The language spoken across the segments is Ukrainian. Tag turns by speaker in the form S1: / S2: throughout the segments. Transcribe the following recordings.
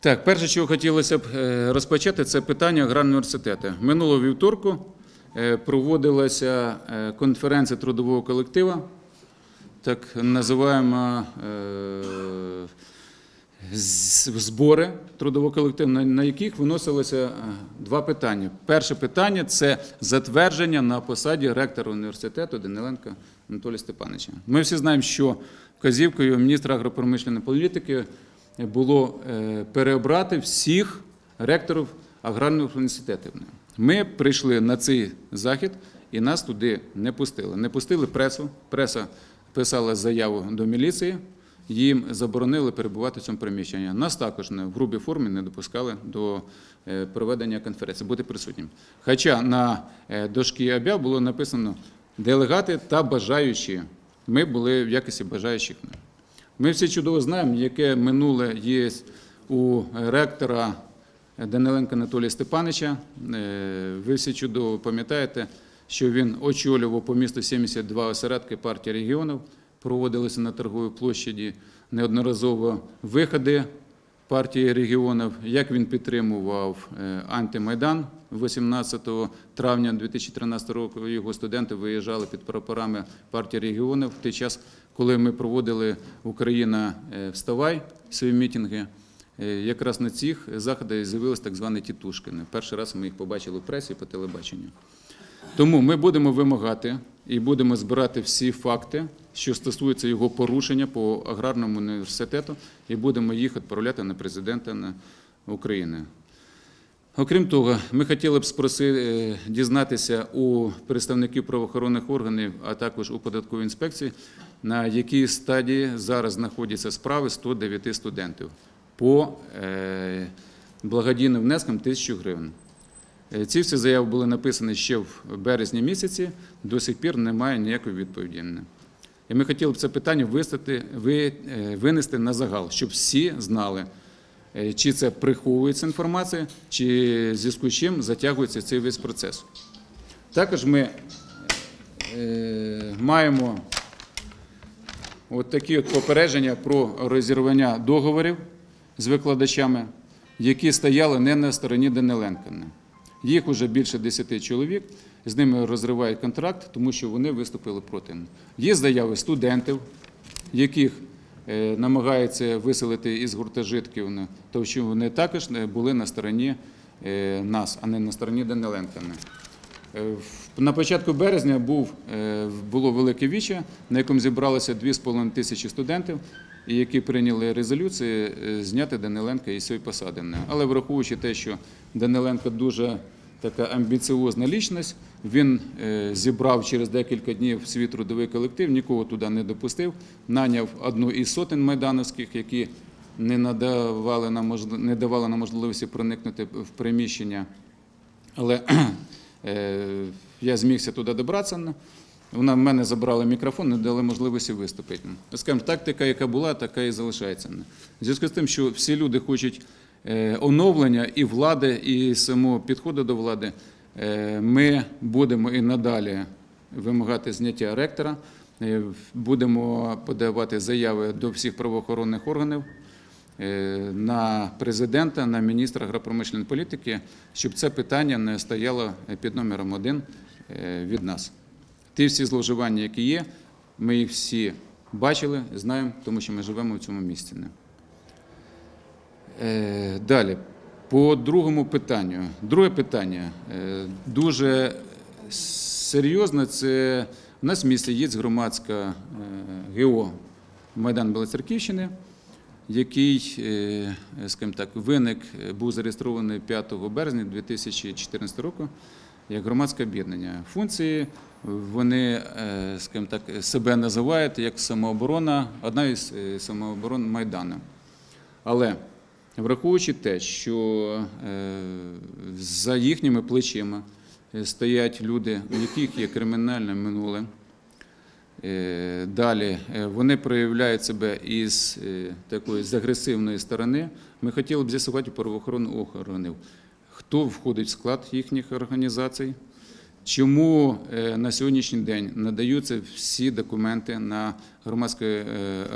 S1: Так, перше, чого хотілося б е, розпочати, це питання аграрного. Минулого вівторку е, проводилася е, конференція трудового колектива, так називаємо збори трудового колективу, на- яких виносилося два питання. Перше питання це затвердження на посаді ректора університету Даниленка Анатолія Степановича. Ми всі знаємо, що вказівкою міністра агропромишленої політики було е, переобрати всіх ректорів аграрних університетів. Ми прийшли на цей захід і нас туди не пустили. Не пустили пресу. Преса писала заяву до міліції. Їм заборонили перебувати в цьому приміщенні. Нас також в грубій формі не допускали до е, проведення конференції, бути присутнім. Хоча на е, дошкі обяв було написано делегати та бажаючі. Ми були в якості бажаючих. Ми всі чудово знаємо, яке минуле є у ректора Даниленка Анатолія Степановича. Е, Ви всі чудово пам'ятаєте, що він очолював по місту 72 осередки партії регіонів, проводилися на торговій площаді неодноразово виходи партії регіонів, як він підтримував е, антимайдан 18 травня 2013 року. Його студенти виїжджали під прапорами партії регіонів в той час, коли ми проводили Україна е, вставай свої мітинги. Е, Якраз на цих заходах з'явилися так звані тітушки. Перший раз ми їх побачили в пресі по телебаченню. Тому ми будемо вимагати і будемо збирати всі факти, що стосуються його порушення по аграрному університету, і будемо їх відправляти на президента України. Окрім того, ми хотіли б спросити, е, дізнатися у представників правоохоронних органів, а також у податковій інспекції, на якій стадії зараз знаходяться справи 109 студентів по е, благодійним внескам 1000 гривень. Е, Ці всі заяви були написані ще в березні місяці, до сих пір немає ніякої відповіді. І ми хотіли б це питання вистати, винести на загал, щоб всі знали, чи це приховується інформація, чи в зв'язку з чим затягується цей весь процес. Також ми е, маємо от такі от попередження про розірвання договорів з викладачами, які стояли не на стороні Даниленка. Їх вже більше 10 чоловік, з ними розривають контракт, тому що вони виступили проти. Є заяви студентів, яких е, намагаються виселити із гуртожитків, ну, тому що вони також е, були на стороні е, нас, а не на стороні Даниленка. Е, На початку березня е, було велике віче, на якому зібралося 2,5 тисячі студентів, які прийняли резолюції е, зняти Даниленка із цієї посади. Але враховуючи те, що Даниленко дуже така амбіціозна лічність, він е, зібрав через декілька днів свій трудовий колектив, нікого туди не допустив, наняв одну із сотень майдановських, які не надавали нам не давали нам можливості проникнути в приміщення. Але е, я змігся туди добратися. Вона в мене забрала мікрофон, не дали можливості виступити. Скажімо, тактика, яка була, така і залишається. В зв'язку з тим, що всі люди хочуть оновлення і влади, і самого підходу до влади, е, ми будемо і надалі вимагати зняття ректора, е, будемо подавати заяви до всіх правоохоронних органів е, на президента, на міністра агропромишленої політики, щоб це питання не стояло під номером один е, від нас. Ті всі зловживання, які є, ми їх всі бачили, знаємо, тому що ми живемо в цьому місці. Е, Далі, по другому питанню. Друге питання е, дуже серйозне. Це у нас в місті є громадська е, ГО Майдан Білоцерківщини, який, скажімо так, виник, був зареєстрований 5 березня 2014 року як громадське об'єднання. Функції вони, скажімо так, себе називають як самооборона, одна із самооборон Майдану. Але враховуючи те, що е, за їхніми плечима е, стоять люди, у яких є кримінальне минуле, Е, Далі вони проявляють себе із такої з агресивної сторони. Ми хотіли б з'ясувати правоохоронних органів, хто входить в склад їхніх організацій, чому на сьогоднішній день надаються всі документи на громадські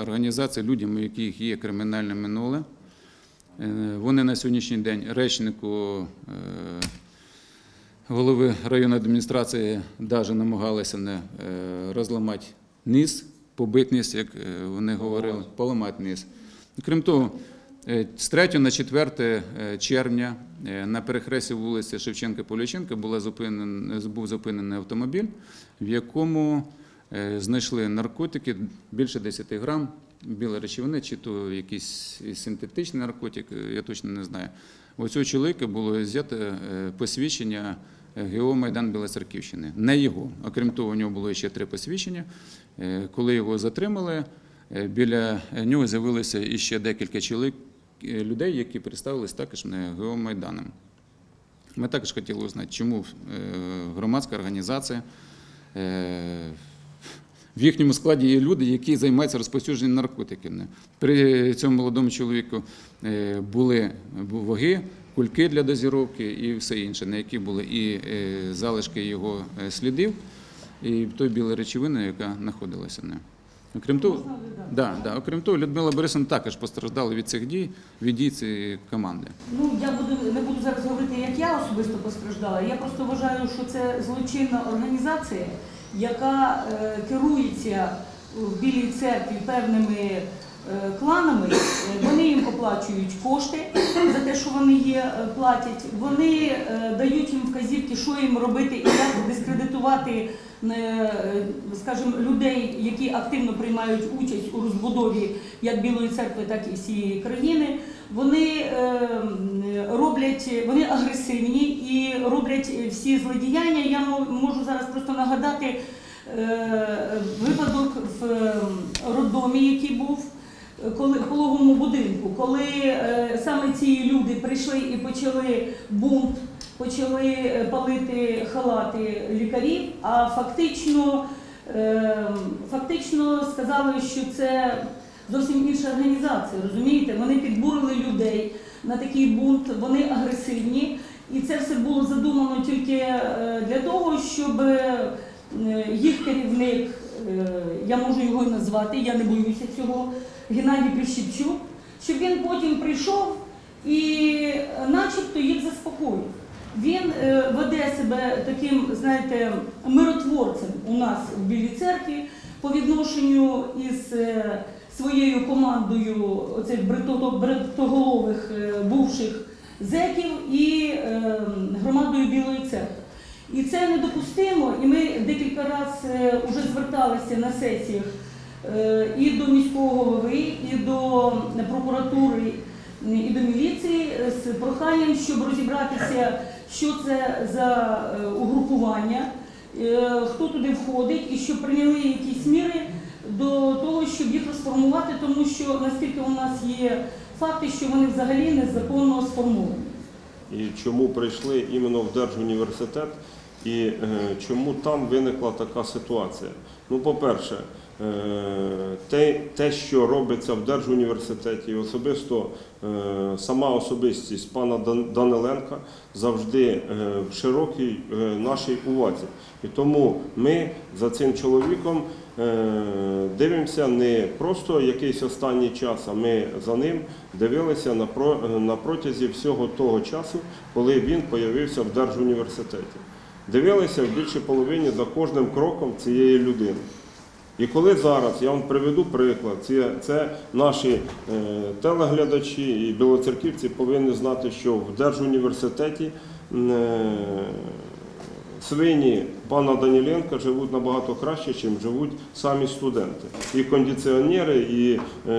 S1: організації людям, у яких є кримінальне минуле. Е, Вони на сьогоднішній день речнику е, голови районної адміністрації навіть намагалися не е, розламати низ, побити низ, як вони говорили, поламати низ. Крім того, з 3 на 4 е, червня на перехресті вулиці Шевченка-Поляченка зупинен, був зупинений автомобіль, в якому знайшли наркотики більше 10 грам білої речовини, чи то якийсь синтетичний наркотик, е, я точно не знаю. У цього чоловіка було взято е, посвідчення е, ГО Майдан Білоцерківщини. Не його. Окрім того, у нього було ще три посвідчення. Коли його затримали, біля нього з'явилося іще декілька людей, які представились також не ГО Майданом. Ми також хотіли узнати, чому громадська організація в їхньому складі є люди, які займаються розповсюдженням наркотиків. При цьому молодому чоловіку е, були ваги, кульки для дозіровки і все інше, на які були і е, залишки його е, слідів, і той білої речовини, яка знаходилася. Не. Окрім того, да, да, окрім того, Людмила Борисовна також постраждала від цих дій, від дій цієї команди.
S2: Ну я буду не буду зараз говорити, як я особисто постраждала. Я просто вважаю, що це злочинна організація, яка е, керується в Білій церкві певними кланами. Е, Вони їм оплачують кошти за те, що вони є, е, платять. Вони е, дають їм вказівки, що їм робити і як дискредитувати. е, Скажімо, людей, які активно приймають участь у розбудові як Білої церкви, так і всієї країни, вони е, роблять, вони агресивні і роблять всі злодіяння. Я мо- можу зараз просто нагадати е, випадок в е, роддомі, який був. Коли пологовому будинку, коли е, саме ці люди прийшли і почали бунт, почали е, палити халати лікарів, а фактично, е, фактично сказали, що це зовсім інша організація. Розумієте, вони підбурили людей на такий бунт, вони агресивні, і це все було задумано тільки для того, щоб їх керівник, я можу його і назвати, я не боюся цього. Геннадій Прищепчук, щоб він потім прийшов і е, начебто їх заспокоїв. Він е, веде себе таким, знаєте, миротворцем у нас в Білій церкві по відношенню із е, своєю командою бритото- бритоголових бувших зеків і громадою Білої церкви. І це недопустимо, і ми декілька разів вже зверталися на сесіях і до міського голови, і до прокуратури, і до міліції з проханням, щоб розібратися, що це за е, угрупування, е, хто туди входить, і щоб прийняли якісь міри до того, щоб їх розформувати, тому що наскільки у нас є факти, що вони взагалі незаконно сформовані.
S3: і чому прийшли іменно в Держуніверситет, і е, чому там виникла така ситуація. Ну, по-перше, е, те, те, що робиться в Держуніверситеті, особисто е, сама особистість пана Даниленка завжди е, в широкій е, нашій увазі. І тому ми за цим чоловіком е, дивимося не просто якийсь останній час, а ми за ним дивилися на, про, на протязі всього того часу, коли він появився в Держуніверситеті. Дивилися в більшій половині за кожним кроком цієї людини. І коли зараз, я вам приведу приклад, це, це наші е, телеглядачі і білоцерківці повинні знати, що в Держуніверситеті е, свині пана Даніленка живуть набагато краще, ніж живуть самі студенти. І кондиціонери, і е,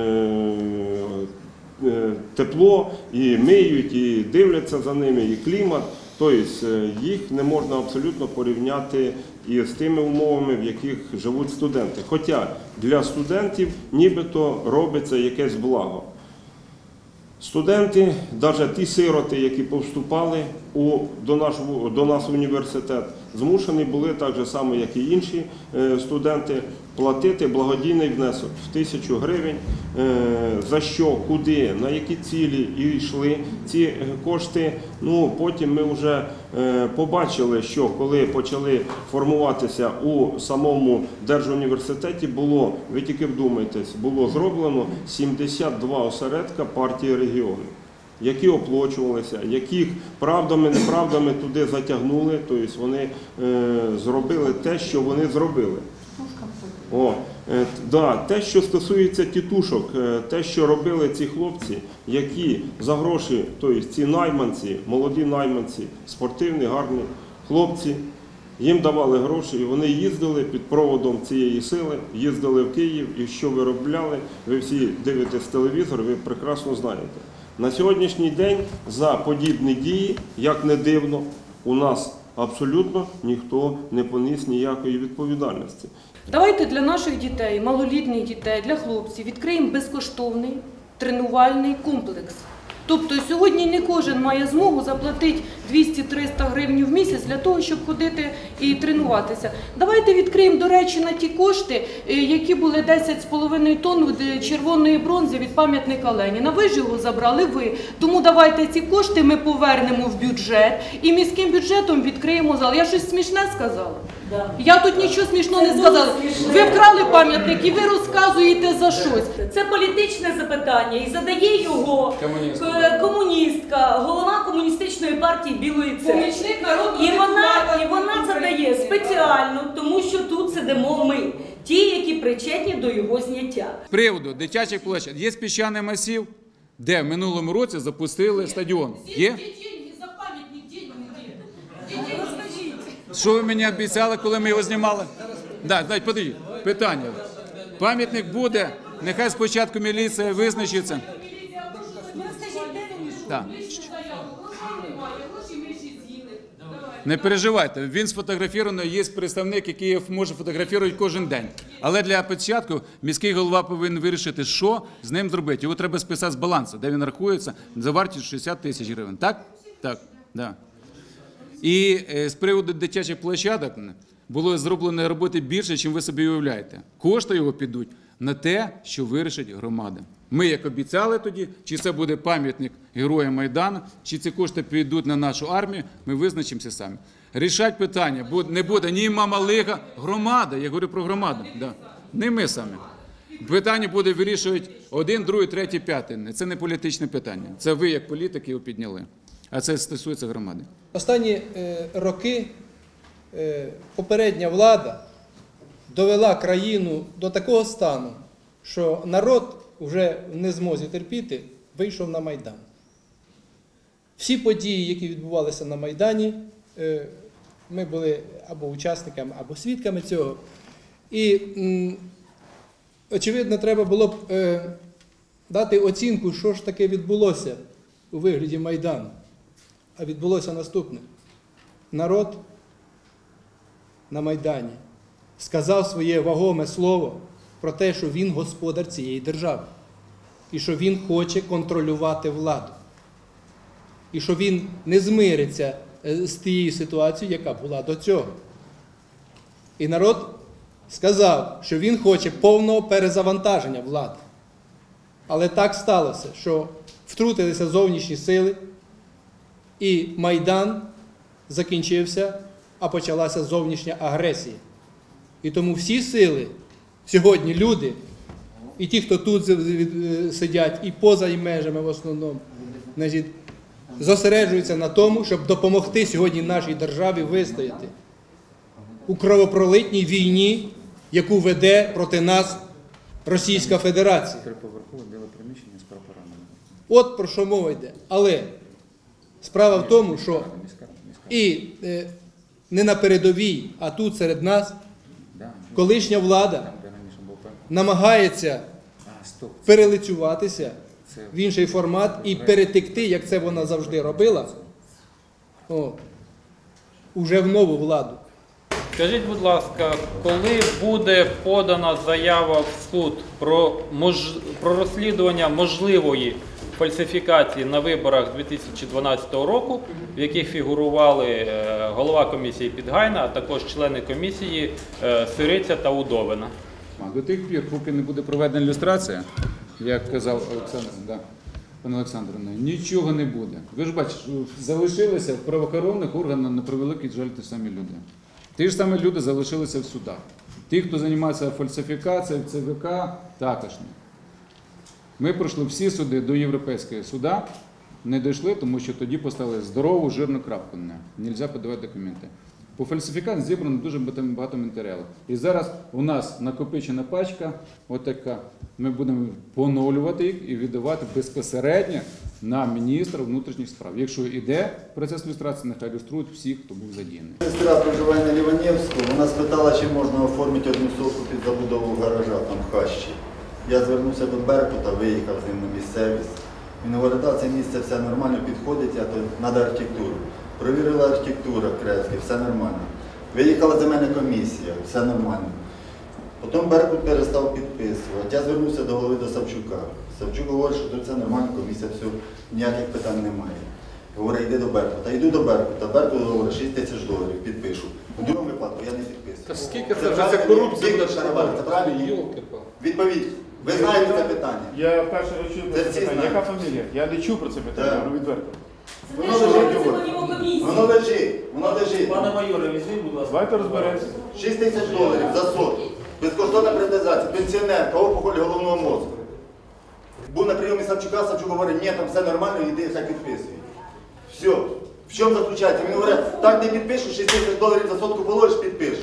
S3: е, тепло, і миють, і дивляться за ними, і клімат. Тобто е, їх не можна абсолютно порівняти і з тими умовами, в яких живуть студенти. Хоча для студентів нібито робиться якесь благо. Студенти, навіть ті сироти, які повступали у, до, наш, до нас університет, змушені були так же само, як і інші е, студенти, платити благодійний внесок в тисячу гривень. Е, за що, куди, на які цілі і йшли ці кошти. Ну потім ми вже е, побачили, що коли почали формуватися у самому держуніверситеті, було ви тільки вдумайтесь, було зроблено 72 осередка партії регіонів. Які оплачувалися, яких правдами, неправдами туди затягнули, тобто вони е, зробили те, що вони зробили. О, е, да, те, що стосується тітушок, е, те, що робили ці хлопці, які за гроші, тобто ці найманці, молоді найманці, спортивні, гарні хлопці, їм давали гроші, і вони їздили під проводом цієї сили, їздили в Київ і що виробляли, ви всі дивитесь телевізор, ви прекрасно знаєте. На сьогоднішній день за подібні дії, як не дивно, у нас абсолютно ніхто не поніс ніякої відповідальності.
S4: Давайте для наших дітей, малолітніх дітей, для хлопців відкриємо безкоштовний тренувальний комплекс. Тобто сьогодні не кожен має змогу заплатити 200-300 гривень в місяць для того, щоб ходити і тренуватися. Давайте відкриємо, до речі, на ті кошти, е, які були 10,5 тонн е, червоної бронзи від пам'ятника Леніна. Ви ж його забрали ви. Тому давайте ці кошти ми повернемо в бюджет і міським бюджетом відкриємо зал. Я щось смішне сказала. Я тут нічого смішного не сказала. Ви вкрали пам'ятник і ви розказуєте за щось.
S2: Це політичне запитання і задає його
S1: Комуністка.
S2: е, комуністка, голова комуністичної партії Білої церкви. І вона, і вона задає спеціально, тому що тут сидимо ми, ті, які причетні до його зняття.
S1: З приводу дитячих площад. Є піщаний масів, де в минулому році запустили стадіон. Є? Що ви мені обіцяли, коли ми його знімали? Да, значить, подивіть, питання. Пам'ятник буде, нехай спочатку міліція визначиться. Так. Не переживайте, він сфотографірований, є представник, який може фотографувати кожен день. Але для початку міський голова повинен вирішити, що з ним зробити. Його треба списати з балансу, де він рахується за вартість 60 тисяч гривень. Так? Так. Да. І е, з приводу дитячих площадок було зроблено роботи більше, ніж ви собі уявляєте. Кошти його підуть на те, що вирішить громада. Ми, як обіцяли тоді, чи це буде пам'ятник героям Майдану, чи ці кошти підуть на нашу армію, ми визначимося самі. Рішать питання не буде ні мама лига, громада. Я говорю про громаду. Да. Не ми самі. Питання буде вирішувати один, другий, третій, п'ятий. Це не політичне питання. Це ви, як політики, його підняли. А це стосується громади.
S5: Останні е, роки е, попередня влада довела країну до такого стану, що народ вже в незмозі терпіти вийшов на Майдан. Всі події, які відбувалися на Майдані, е, ми були або учасниками, або свідками цього. І, очевидно, треба було б дати оцінку, що ж таке відбулося у вигляді Майдану. А відбулося наступне. Народ на Майдані сказав своє вагоме слово про те, що він господар цієї держави, і що він хоче контролювати владу, і що він не змириться е, з тією ситуацією, яка була до цього. І народ сказав, що він хоче повного перезавантаження влади. Але так сталося, що втрутилися зовнішні сили, і Майдан закінчився, а почалася зовнішня агресія. І тому всі сили, сьогодні люди, і ті, хто тут е, сидять, і поза і межами в основному, зосереджуються на тому, щоб допомогти сьогодні нашій державі вистояти у кровопролитній війні, яку веде проти нас Російська Федерація. От про що мова йде. Але справа в тому, що і е, не на передовій, а тут серед нас колишня влада намагається перелицюватися в інший формат і перетекти, як це вона завжди робила, о, уже в нову владу.
S6: Скажіть, будь ласка, коли буде подана заява в суд про, мож... про розслідування можливої фальсифікації на виборах 2012 року, в яких фігурували е, голова комісії Підгайна, а також члени комісії е, Сириця та Удовина?
S1: До тих пір, поки не буде проведена ілюстрація, як казав Олександр, да, пане Олександровна, нічого не буде. Ви ж бачите, залишилися в правоохоронних органах на превеликий жаль ті самі люди. Ті ж самі люди залишилися в судах. Ті, хто займається фальсифікацією, ЦВК, також не. Ми пройшли всі суди до Європейського суда, не дійшли, тому що тоді поставили здорову жирну крапку на нельзя подавати документи. По фальсифікації зібрано дуже багато- матеріалу. І зараз у нас накопичена пачка, отака. Ми будемо поновлювати їх і віддавати безпосередньо на міністра внутрішніх справ. Якщо йде процес люстрації, нехай люструють всіх, хто був задіяний.
S7: Сестра проживає на Ліванівську, вона спитала, чи можна оформити одну сотку під забудову гаража там хащі. Я звернувся до Беркута, виїхав з ним на місцевість. Він говорить, да, це місце все нормально підходить, а то архітектуру. Провірила архітектура Кревський, все нормально. Виїхала за мене комісія, все нормально. Потім Беркут перестав підписувати. Я звернувся до голови до Савчука. Савчук говорить, що тут все нормально, комісія все, ніяких питань немає. Говорить, йди до Беркута. Йду до Беркута. Беркут говорить, 6 тисяч доларів підпишу. У другому випадку я не підписую.
S8: Та скільки це вже ця корупція буде
S7: це правильно? Відповідь. Ви знаєте це питання?
S9: Я перше не чую про
S7: Це
S9: це питання. Яка фамілія? Я не чув про це питання, говорю відверто.
S7: Воно лежить. Воно лежить, воно лежить.
S9: Пане майоре, візьміть, будь ласка. Давайте розберемося.
S7: 6 тисяч доларів за сотку. Безкоштовна приватизація. Пенсіонерка, опухоль головного мозку. Був на прийомі Савчука, Савчук говорить, ні, там все нормально, іди, хай підписуй. Все. В чому заключається? Він говорить, так не підпишу, 6 тисяч доларів за сотку положиш, підпишу.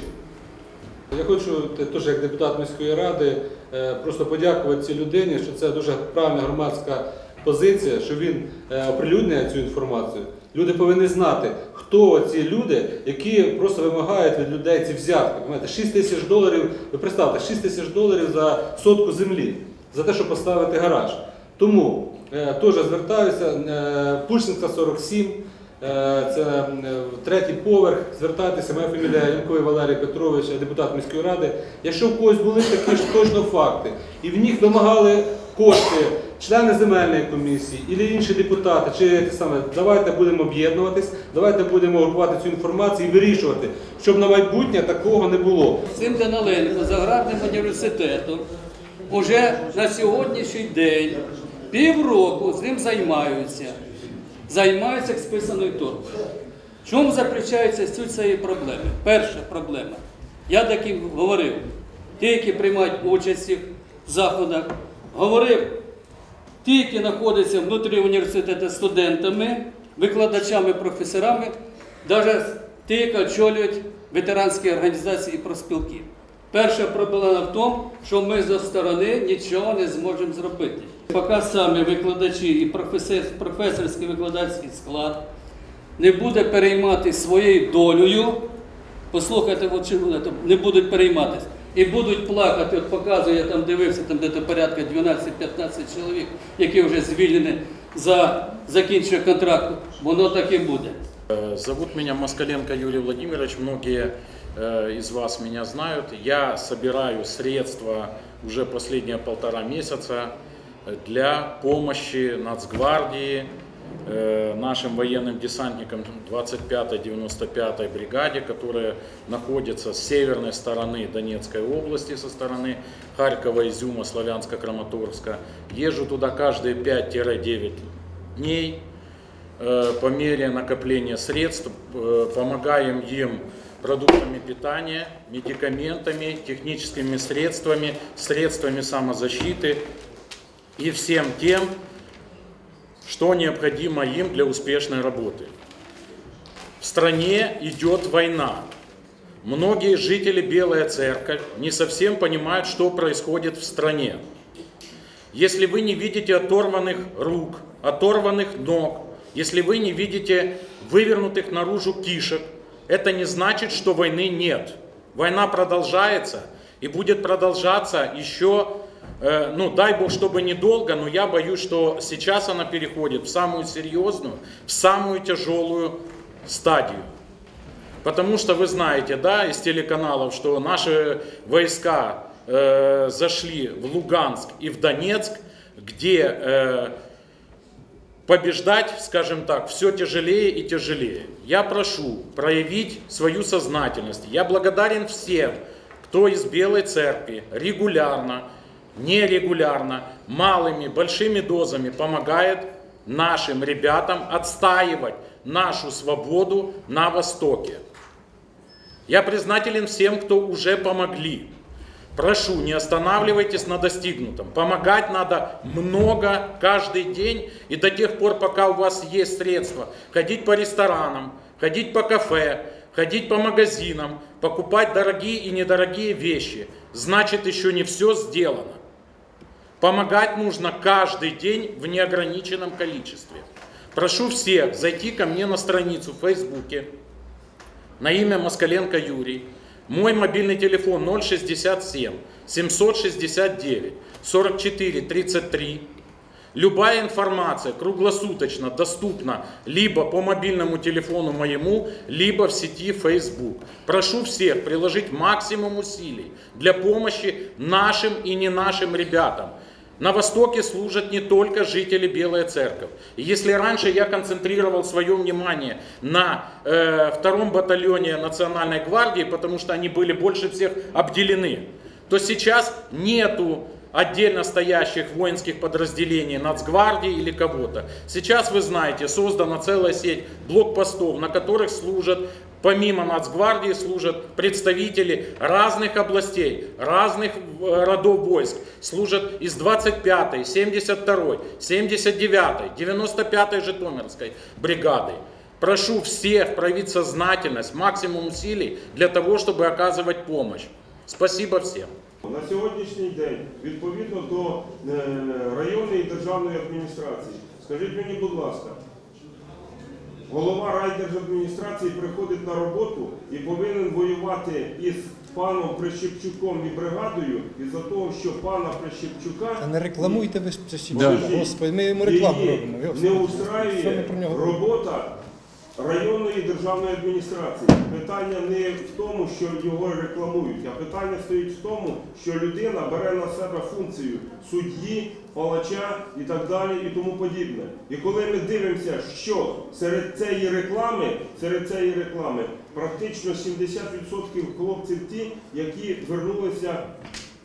S10: Я хочу теж як депутат міської ради е, просто подякувати цій людині, що це дуже правильна громадська позиція, що він е, оприлюднює цю інформацію. Люди повинні знати, хто ці люди, які просто вимагають від людей ці взятки. Понимаєте, 6 тисяч доларів, ви представте, 6 тисяч доларів за сотку землі, за те, щоб поставити гараж. Тому е, теж звертаюся, е, Пульсинська 47, Е, Це е, третій поверх. Звертайтеся, моя фамілія Янковий Валерій Петрович, депутат міської ради. Якщо в когось були такі ж точно факти, і в них вимагали кошти члени земельної комісії і інші депутати, чи те саме, давайте будемо об'єднуватись, давайте будемо групувати цю інформацію і вирішувати, щоб на майбутнє такого не було.
S11: Цим Даниленко з аграрним університетом уже на сьогоднішній день півроку з ним займаються. Займаються як списаною торбою. Чому заключається суть цієї проблеми? Перша проблема. Я таким говорив, ті, які приймають участь в заходах, говорив, ті, які знаходяться внутрі університету студентами, викладачами, професорами, навіть ті, які очолюють ветеранські організації і профспілки. Перша проблема в тому, що ми зі сторони нічого не зможемо зробити. Поки самі викладачі і професор, професорський викладацький склад не буде переймати своєю долею, послухайте, не будуть перейматися І будуть плакати, от показую, я там дивився, там де порядка 12-15 чоловік, які вже звільнені за закінчення контракту. Воно так і буде.
S12: Э, Зовут меня Москаленко Юрий Владимирович, многие э, из вас меня знают. Я собираю средства уже последние полтора месяца э, для помощи Нацгвардии, э, нашим военным десантникам 25-й 95-й бригаде, которые находятся с северной стороны Донецкой области, со стороны Харькова, Изюма, Славянска, Краматорска. Езжу туда каждые 5-9 дней, э, по мере накопления средств, э, помогаем им продуктами питания, медикаментами, техническими средствами, средствами самозащиты и всем тем, что необходимо им для успешной работы. В стране идет война. Многие жители Белая Церковь не совсем понимают, что происходит в стране. Если вы не видите оторванных рук, оторванных ног, если вы не видите вывернутых наружу кишек, это не значит, что войны нет. Война продолжается и будет продолжаться еще, ну дай бог, чтобы недолго, но я боюсь, что сейчас она переходит в самую серьезную, в самую тяжелую стадию. Потому что вы знаете, да, из телеканалов, что наши войска э, зашли в Луганск и в Донецк, где э, побеждать, скажем так, все тяжелее и тяжелее. Я прошу проявить свою сознательность. Я благодарен всем, кто из Белой Церкви регулярно, нерегулярно, малыми, большими дозами помогает нашим ребятам отстаивать нашу свободу на Востоке. Я признателен всем, кто уже помогли. Прошу, не останавливайтесь на достигнутом. Помогать надо много, каждый день и до тех пор, пока у вас есть средства. Ходить по ресторанам, ходить по кафе, ходить по магазинам, покупать дорогие и недорогие вещи. Значит, еще не все сделано. Помогать нужно каждый день в неограниченном количестве. Прошу всех зайти ко мне на страницу в Фейсбуке на имя Москаленко Юрий. Мой мобильный телефон 067 769 44 33. Любая информация круглосуточно доступна либо по мобильному телефону моему, либо в сети Facebook. Прошу всех приложить максимум усилий для помощи нашим и не нашим ребятам. На Востоке служат не только жители Белой Церковь. И Если раньше я концентрировал свое внимание на э, втором батальоне Национальной гвардии, потому что они были больше всех обделены, то сейчас нету отдельно стоящих воинских подразделений Нацгвардии или кого-то. Сейчас, вы знаете, создана целая сеть блокпостов, на которых служат Помимо Нацгвардии служат представители разных областей, разных э, родов войск. Служат из 25-й, 72-й, 79-й, 95-й Житомирской бригады. Прошу всех проявить сознательность, максимум усилий для того, чтобы оказывать помощь. Спасибо всем.
S3: На сьогоднішній день, відповідно до е, районної державної адміністрації, скажіть мені, будь ласка, Голова райдержадміністрації приходить на роботу і повинен воювати із паном Прищепчуком і бригадою із-за того, що пана Прищепчука
S5: Та не рекламуйте ви. Господи, ми йому рекламу робимо.
S3: Не устраює робота районної державної адміністрації. Питання не в тому, що його рекламують, а питання стоїть в тому, що людина бере на себе функцію судді, палача і так далі, і тому подібне. І коли ми дивимося, що серед цієї реклами, серед цієї реклами практично 70% хлопців ті, які звернулися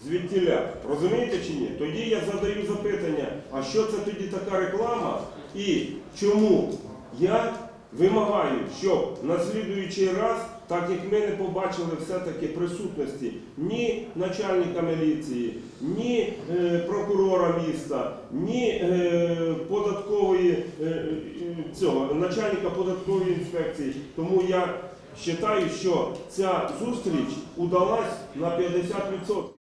S3: звідтіля. Розумієте чи ні? Тоді я задаю запитання, а що це тоді така реклама і чому я вимагаю, щоб на слідуючий раз, так як ми не побачили все-таки присутності ні начальника міліції, ні е, прокурора міста, ні е, податкової е, е, цього начальника податкової інспекції. Тому я вважаю, що ця зустріч удалась на 50%.